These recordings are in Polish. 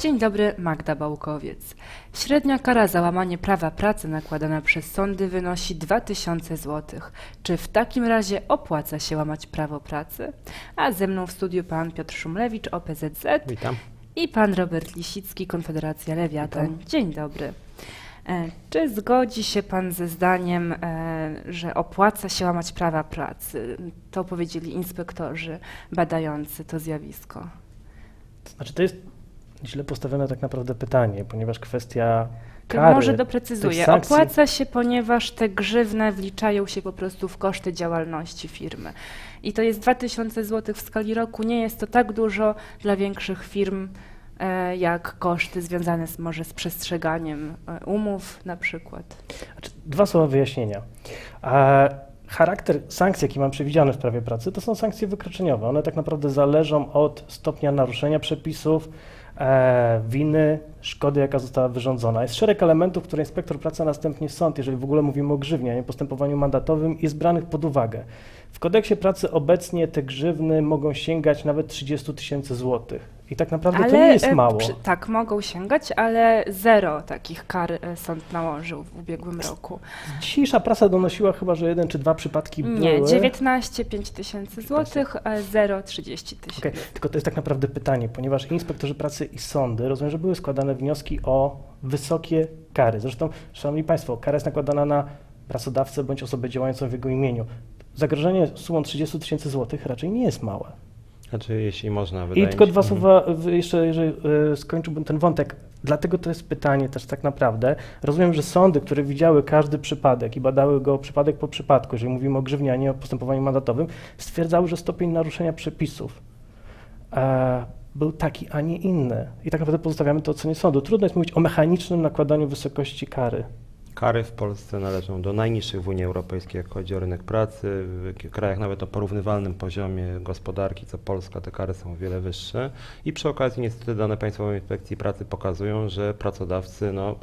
Dzień dobry, Magda Bałkowiec. Średnia kara za łamanie prawa pracy nakładana przez sądy wynosi 2000 zł. Czy w takim razie opłaca się łamać prawo pracy? A ze mną w studiu pan Piotr Szumlewicz, OPZZ Witam. i pan Robert Lisicki, Konfederacja Lewiatan. Witam. Dzień dobry. E, Czy zgodzi się pan ze zdaniem, e, że opłaca się łamać prawa pracy? To powiedzieli inspektorzy badający to zjawisko. To znaczy, to jest źle postawione tak naprawdę pytanie, ponieważ kwestia To kary, może doprecyzuję. Opłaca się, ponieważ te grzywne wliczają się po prostu w koszty działalności firmy. I to jest 2000 zł w skali roku. Nie jest to tak dużo dla większych firm, e, jak koszty związane z, może z przestrzeganiem e, umów na przykład. Znaczy, dwa słowa wyjaśnienia. A charakter sankcji, jaki mam przewidziany w prawie pracy, to są sankcje wykroczeniowe. One tak naprawdę zależą od stopnia naruszenia przepisów, e, winy, szkody, jaka została wyrządzona. Jest szereg elementów, które inspektor pracy, a następnie sąd, jeżeli w ogóle mówimy o grzywnie, nie postępowaniu mandatowym, jest branych pod uwagę. W kodeksie pracy obecnie te grzywny mogą sięgać nawet 30 tysięcy złotych. I tak naprawdę to nie jest e, mało. przy- tak, mogą sięgać, ale zero takich kar e, sąd nałożył w ubiegłym roku. Dzisiejsza prasa donosiła chyba, że jeden czy dwa przypadki Nie, były. 19 5 tysięcy złotych, a 0 30 tysięcy. Okej, Tylko to jest tak naprawdę pytanie, ponieważ inspektorzy pracy i sądy, rozumiem, że były składane wnioski o wysokie kary. Zresztą, Szanowni Państwo, kara jest nakładana na pracodawcę bądź osobę działającą w jego imieniu. Zagrożenie sumą 30 tysięcy złotych raczej nie jest małe. Znaczy, jeśli można, wydaje I tylko dwa Mhm. słowa, jeszcze jeżeli e, skończyłbym ten wątek. Dlatego to jest pytanie też tak naprawdę. Rozumiem, że sądy, które widziały każdy przypadek i badały go przypadek po przypadku, jeżeli mówimy o grzywnie, a nie o postępowaniu mandatowym, stwierdzały, że stopień naruszenia przepisów e, był taki, a nie inny. I tak naprawdę pozostawiamy to ocenie sądu. Trudno jest mówić o mechanicznym nakładaniu wysokości kary. Kary w Polsce należą do najniższych w Unii Europejskiej, jak chodzi o rynek pracy. W krajach nawet o porównywalnym poziomie gospodarki, co Polska, te kary są o wiele wyższe. I przy okazji niestety dane Państwowej Inspekcji Pracy pokazują, że pracodawcy, no,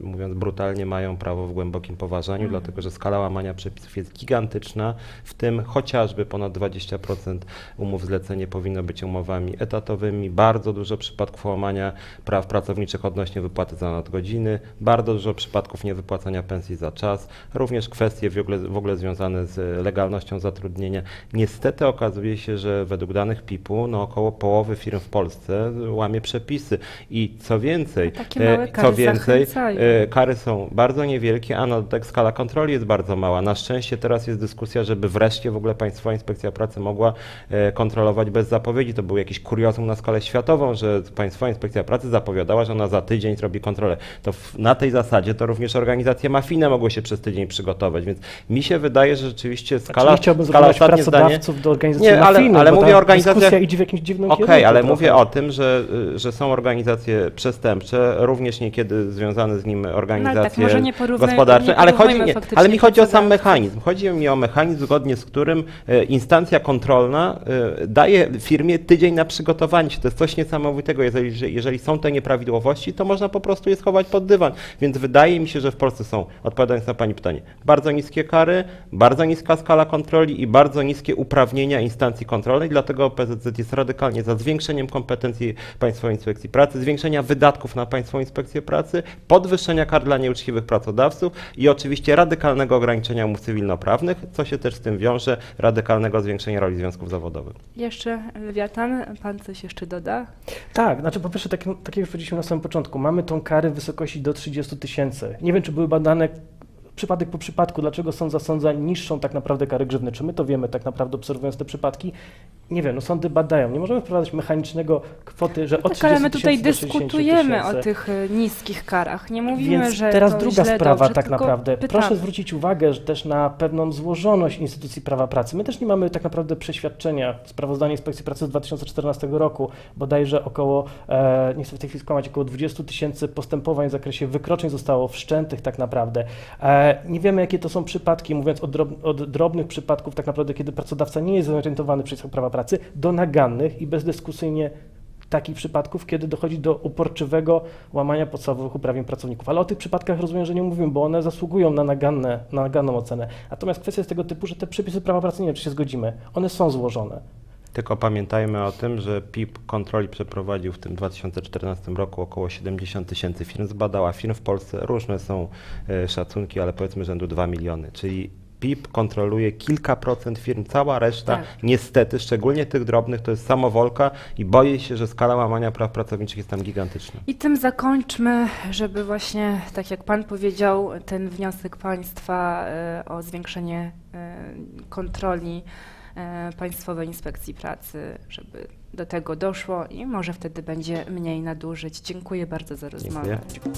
mówiąc brutalnie, mają prawo w głębokim poważaniu, Mhm. dlatego że skala łamania przepisów jest gigantyczna, w tym chociażby ponad 20% umów zlecenie powinno być umowami etatowymi, bardzo dużo przypadków łamania praw pracowniczych odnośnie wypłaty za nadgodziny, bardzo dużo przypadków niewypłacania pensji za czas, również kwestie w ogóle, w ogóle związane z legalnością zatrudnienia. Niestety okazuje się, że według danych PIP-u no, około połowy firm w Polsce łamie przepisy i co więcej, e, kary co więcej, zachęcają. e, kary są bardzo niewielkie, a na dodatek skala kontroli jest bardzo mała. Na szczęście teraz jest dyskusja, żeby wreszcie w ogóle Państwowa Inspekcja Pracy mogła e, kontrolować bez zapowiedzi. To był jakiś kuriozum na skalę światową, że Państwowa Inspekcja Pracy zapowiadała, że ona za tydzień zrobi kontrolę. To w, na tej zasadzie to również organizacje mafijne mogły się przez tydzień przygotować, więc mi się wydaje, że rzeczywiście skala, nie chciałbym skala ostatnie zdanie... pracodawców do organizacji Nie, ale- mafijnych, ale bo mówię o organizacjach- idzie w jakimś dziwnym Okej, kierunku. ale trochę. mówię o tym, że, że są organizacje przestępcze, również niekiedy związane z nim No, ale organizacje tak, może nie porównaj- gospodarcze, nie ale, chodzi, nie, ale mi chodzi o sam mechanizm. Chodzi mi o mechanizm, zgodnie z którym e, instancja kontrolna e, daje firmie tydzień na przygotowanie się. To jest coś niesamowitego. Jeżeli, że- jeżeli są te nieprawidłowości, to można po prostu je schować pod dywan. Więc wydaje mi się, że w Polsce są, odpowiadając na Pani pytanie, bardzo niskie kary, bardzo niska skala kontroli i bardzo niskie uprawnienia instancji kontrolnej, dlatego PZZ jest radykalnie za zwiększeniem kompetencji Państwowej Inspekcji Pracy, zwiększenia wydatków na Państwową Inspekcję Pracy, podwyższenia kar dla nieuczciwych pracodawców i oczywiście radykalnego ograniczenia umów cywilnoprawnych, co się też z tym wiąże, radykalnego zwiększenia roli związków zawodowych. Jeszcze Lewiatan, pan coś jeszcze doda? Tak, znaczy po pierwsze, tak, tak jak już powiedzieliśmy na samym początku, mamy tą karę w wysokości do 30 tysięcy. Nie wiem, czy były badane przypadek po przypadku, dlaczego sąd zasądza niższą tak naprawdę karę grzywny. Czy my to wiemy tak naprawdę obserwując te przypadki? Nie wiem, no sądy badają. Nie możemy wprowadzać mechanicznego kwoty, że od Tak, 30 ale my tutaj tysięcy do 60 dyskutujemy o tych e, niskich karach. Nie mówimy, Więc że teraz to druga źle, sprawa dobrze, tak naprawdę. pytamy. Proszę zwrócić uwagę że też na pewną złożoność instytucji prawa pracy. My też nie mamy tak naprawdę przeświadczenia. Sprawozdanie Inspekcji Pracy z 2014 roku bodajże około, e, nie chcę w tej chwili skłamać, około 20 tysięcy postępowań w zakresie wykroczeń zostało wszczętych tak naprawdę. E, nie wiemy, jakie to są przypadki, mówiąc o, drob, od drobnych przypadków tak naprawdę, kiedy pracodawca nie jest zorientowany w przepisach prawa pracy, do nagannych i bezdyskusyjnie takich przypadków, kiedy dochodzi do uporczywego łamania podstawowych uprawnień pracowników. Ale o tych przypadkach rozumiem, że nie mówimy, bo one zasługują na, naganne, na naganną ocenę. Natomiast kwestia jest tego typu, że te przepisy prawa pracy, nie wiem, czy się zgodzimy, one są złożone. Tylko pamiętajmy o tym, że PIP kontroli przeprowadził w tym 2014 roku około 70 tysięcy firm, zbadała firm w Polsce. Różne są e, szacunki, ale powiedzmy rzędu 2 miliony, czyli PIP kontroluje kilka procent firm, cała reszta Tak. niestety, szczególnie tych drobnych, to jest samowolka i boję się, że skala łamania praw pracowniczych jest tam gigantyczna. I tym zakończmy, żeby właśnie, tak jak Pan powiedział, ten wniosek Państwa e, o zwiększenie e, kontroli e, Państwowej Inspekcji Pracy, żeby do tego doszło i może wtedy będzie mniej nadużyć. Dziękuję bardzo za rozmowę. Dziękuję.